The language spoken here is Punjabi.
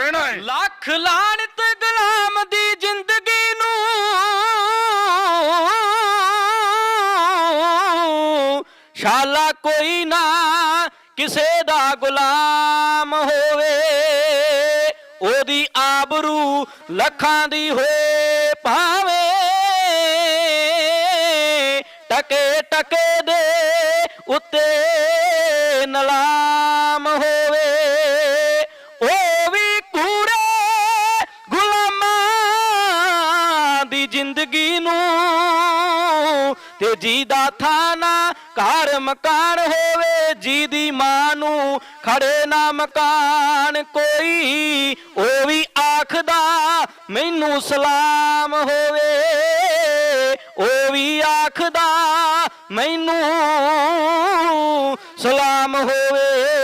ਕਹਿਣਾ ਹੈ? ਲੱਖ ਲਾਣਤ ਗੁਲਾਮ ਦੀ ਜ਼ਿੰਦਗੀ ਨੂੰ ਸ਼ਾਲਾ ਕੋਈ ਨਾ ਕਿਸੇ ਦਾ ਗੁਲਾਮ ਹੋਵੇ। ਉਹਦੀ ਆਬਰੂ ਲੱਖਾਂ ਦੀ ਹੋਏ ਭਾਵੇਂ ਟਕੇ ਟਕੇ ਦੇ ਉੱਤੇ ਦੀ ਜ਼ਿੰਦਗੀ ਨੂੰ ਤੇ ਜੀ ਦਾ ਥਾਨਾ ਘਰ ਮਕਾਨ ਹੋਵੇ, ਜੀ ਦੀ ਮਾਂ ਨੂੰ ਖੜੇ ਨਾ ਮਕਾਨ ਕੋਈ, ਉਹ ਵੀ ਆਖਦਾ ਮੈਨੂੰ ਸਲਾਮ ਹੋਵੇ, ਉਹ ਵੀ ਆਖਦਾ ਮੈਨੂੰ ਸਲਾਮ ਹੋਵੇ।